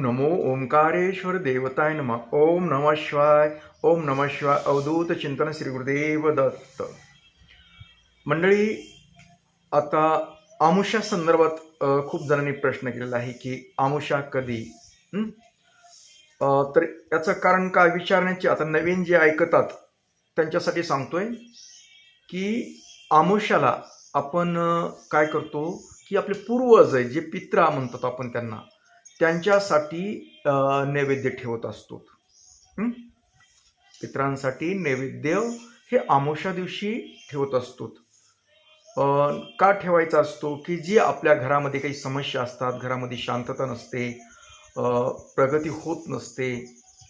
नमो ओंकारेश्वर देवताय नम. ओम नमः शिवाय ओम नमः शिवाय अवधूत चिंतन श्री गुरुदेव दत्त. मंडळी आता आमुषा संदर्भात खूप जणांनी प्रश्न केलेला आहे की आमुषा कधी? तर याचं कारण काय विचारण्याची आता नवीन जे ऐकतात त्यांच्यासाठी सांगतोय की आमुषाला आपण काय करतो की आपले पूर्वज आहे जे पित्रा म्हणतात आपण त्यांना त्यांच्यासाठी नैवेद्य ठेवत असतो. पित्रांसाठी नैवेद्य हे आमोशा दिवशी ठेवत असतो. का ठेवायचा असतो की जी आपल्या घरामध्ये काही समस्या असतात घरामध्ये शांतता नसते प्रगती होत नसते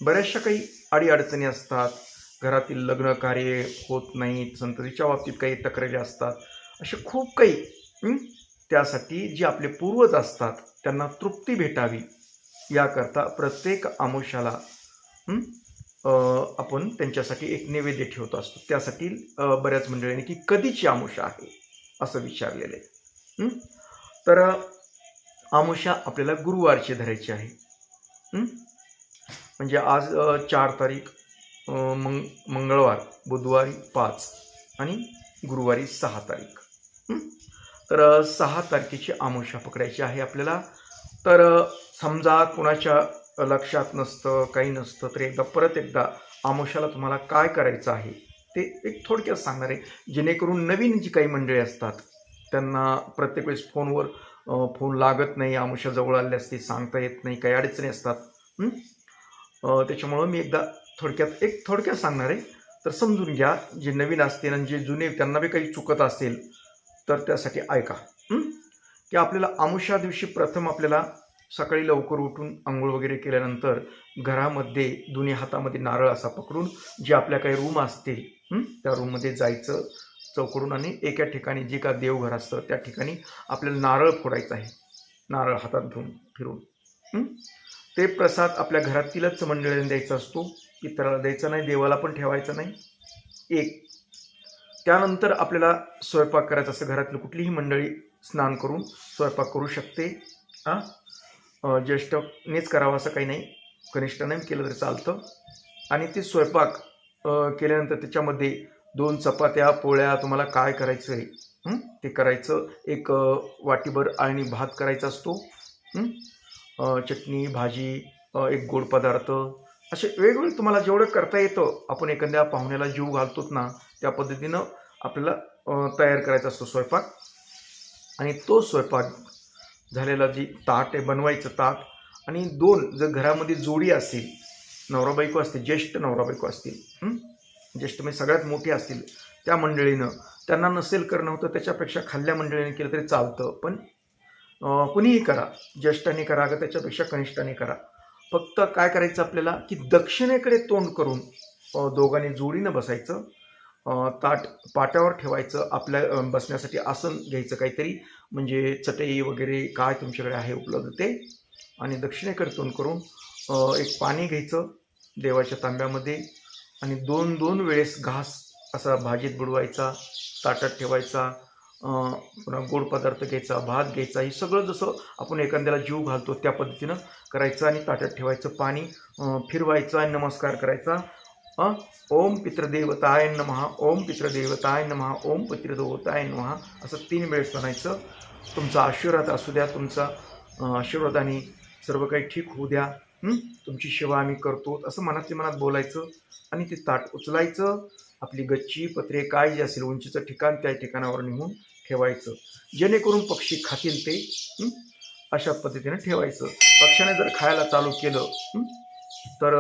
बऱ्याचशा काही अडीअडचणी असतात. घरातील लग्न कार्य होत नाहीत संततीच्या बाबतीत काही तक्रारी असतात. असे खूप काही त्यासाठी जे आपले पूर्वज असतात त्यांना तृप्ती भेटावी. याकरता प्रत्येक आमुष्याला आपण त्यांच्यासाठी एक नैवेद्य ठेवत असतो. त्यासाठी बऱ्याच मंडळींनी की कधीची आमुषा आहे असं विचारलेलं आहे. तर अ, आमुषा आपल्याला गुरुवारची धरायची आहे. म्हणजे आज चार तारीख मंग मंगळवार बुधवारी पाच आणि गुरुवारी सहा तारीख. तर सहा तारखेची आमोशा पकडायची आहे आपल्याला. तर समजा कुणाच्या लक्षात नसतं काही नसतं तर एकदा परत एकदा आमोशाला तुम्हाला काय करायचं आहे ते एक थोडक्यात सांगणार आहे. जेणेकरून नवीन जी काही मंडळी असतात त्यांना प्रत्येक वेळेस फोनवर फोन लागत नाही आमुषा जवळ आले असते सांगता येत नाही काही अडचणी असतात. त्याच्यामुळं मी एकदा थोडक्यात एक थोडक्यात सांगणार आहे. तर समजून घ्या जे नवीन असतील आणि जे जुने त्यांना बी काही चुकत असेल तर त्यासाठी ऐका की आपल्याला आमुषा दिवशी प्रथम आपल्याला सकाळी लवकर उठून आंघोळ वगैरे केल्यानंतर घरामध्ये दोन्ही हातामध्ये नारळ असा पकडून जे आपल्या काही रूम असतील त्या रूममध्ये जायचं चौकडून आणि एका ठिकाणी जे का देवघर असतं त्या ठिकाणी आपल्याला नारळ फोडायचं आहे. नारळ हातात घेऊन फिरून ते प्रसाद आपल्या घरातीलच मंडळीने द्यायचा असतो इतराला द्यायचा नाही देवाला पण ठेवायचा नाही. एक त्यानंतर आपल्याला स्वयंपाक करायचा असं घरातली कुठलीही मंडळी स्नान करून स्वयंपाक करू शकते. हां? ज्येष्ठनेच करावं असं काही नाही. कनिष्ठ नाही केलं तरी चालतं. आणि ते स्वयंपाक केल्यानंतर त्याच्यामध्ये दोन चपात्या पोळ्या तुम्हाला काय करायचं आहे? ते करायचं. एक वाटीभर आळणी भात करायचा असतो. चटणी भाजी एक गोड पदार्थ असे वेगवेगळे तुम्हाला जेवढं करता येतं आपण एखाद्या पाहुण्याला जीव घालतोच ना त्या पद्धतीनं आपल्याला तयार करायचा असतो स्वयंपाक. आणि तो स्वयंपाक झालेला जी ताट आहे बनवायचं ताट आणि दोन जर घरामध्ये जोडी असतील नवरा बायको असतील ज्येष्ठ नवरा बायको असतील ज्येष्ठ म्हणजे सगळ्यात मोठी असतील त्या मंडळीनं त्यांना नसेल करणं होतं त्याच्यापेक्षा खाल्ल्या मंडळीने केलं तरी चालतं. पण कुणीही करा ज्येष्ठाने करा का त्याच्यापेक्षा कनिष्ठाने करा. फक्त काय करायचं आपल्याला की दक्षिणेकडे तोंड करून दोघांनी जोडीनं बसायचं ताट पाट्यावर ठेवायचं आपल्या बसण्यासाठी आसन घ्यायचं काहीतरी म्हणजे चटई वगैरे काय तुमच्याकडे आहे उपलब्ध ते. आणि दक्षिणेकडे तोंड करून एक पाणी घ्यायचं देवाच्या तांब्यामध्ये आणि दोन दोन वेळेस घास असा भाजीत बुडवायचा ताटात ठेवायचा गोड पदार्थ घ्यायचा भात घ्यायचा हे सगळं जसं आपण एखाद्याला जीव घालतो त्या पद्धतीनं करायचं आणि ताट्यात ठेवायचं पाणी फिरवायचं आणि नमस्कार करायचा. ओम पितृदेवताय नमहा ओम पितृदेवताय नमः ओम पितृदेवताय नमहा असं तीन वेळेस म्हणायचं. तुमचा आशीर्वाद असू द्या तुमचा आशीर्वादाने सर्व काही ठीक होऊ द्या. तुमची सेवा आम्ही करतो. असं मनातल्या मनात बोलायचं आणि ते ताट उचलायचं. आपली गच्ची पत्रे काय जे असेल उंचीचं ठिकाण त्या ठिकाणावर नेऊन ठेवायचं. जेणेकरून पक्षी खातील ते अशा पद्धतीने ठेवायचं. पक्ष्याने जर खायला चालू केलं तर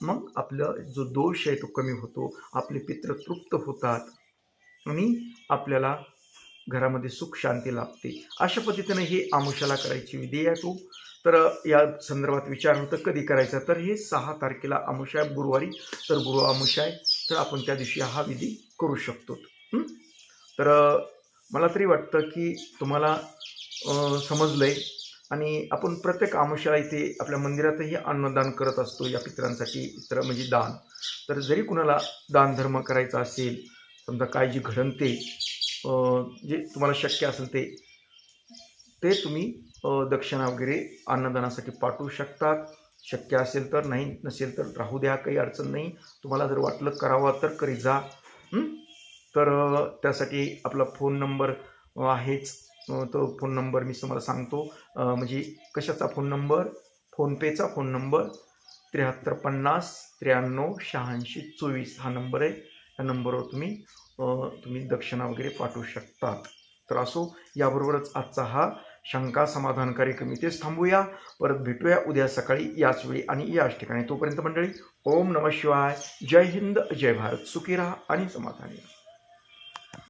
मग आपलं जो दोष आहे तो कमी होतो. आपले पित्र तृप्त होतात आणि आपल्याला घरामध्ये सुख शांती लाभते. अशा पद्धतीने हे आमुषाला करायची विधी आहे तो. तर या संदर्भात विचार होतं कधी करायचा. तर हे सहा तारखेला आमुषा आहे गुरुवारी. तर गुरु आमुषा आहे. तर आपण त्या दिवशी हा विधी करू शकतो. तर मला तरी वाटतं की तुम्हाला समजलं आहे आणि आपण प्रत्येक आमुषाला इथे आपल्या मंदिरातही अन्नदान करत असतो या पितरांसाठी इतर म्हणजे दान. तर जरी कुणाला दानधर्म करायचा असेल समजा काय जी घडणते जे तुम्हाला शक्य असेल ते ते तुम्ही दक्षिणा वगैरे अन्नदानासाठी पाठवू शकतात. शक्य असेल तर नाही नसेल तर राहू द्या काही अडचण नाही. तुम्हाला जर वाटलं करावं तर करी जा. तर त्यासाठी आपला फोन नंबर आहेच. तो फोन नंबर मी तुम्हाला सांगतो. म्हणजे कशाचा फोन नंबर? फोनपेचा फोन नंबर त्र्याहत्तर पन्नास त्र्याण्णव शहाऐंशी चोवीस हा नंबर आहे. त्या नंबरवर तुम्ही तुम्ही दक्षिणा वगैरे पाठवू शकतात. तर असो याबरोबरच आजचा हा शंका समाधानकारी कमी. इथेच थांबूया. परत भेटूया उद्या सकाळी याच वेळी आणि याच ठिकाणी. तोपर्यंत मंडळी ओम नमः शिवाय. जय हिंद जय भारत. सुखी राहा आणि समाधानी राहा.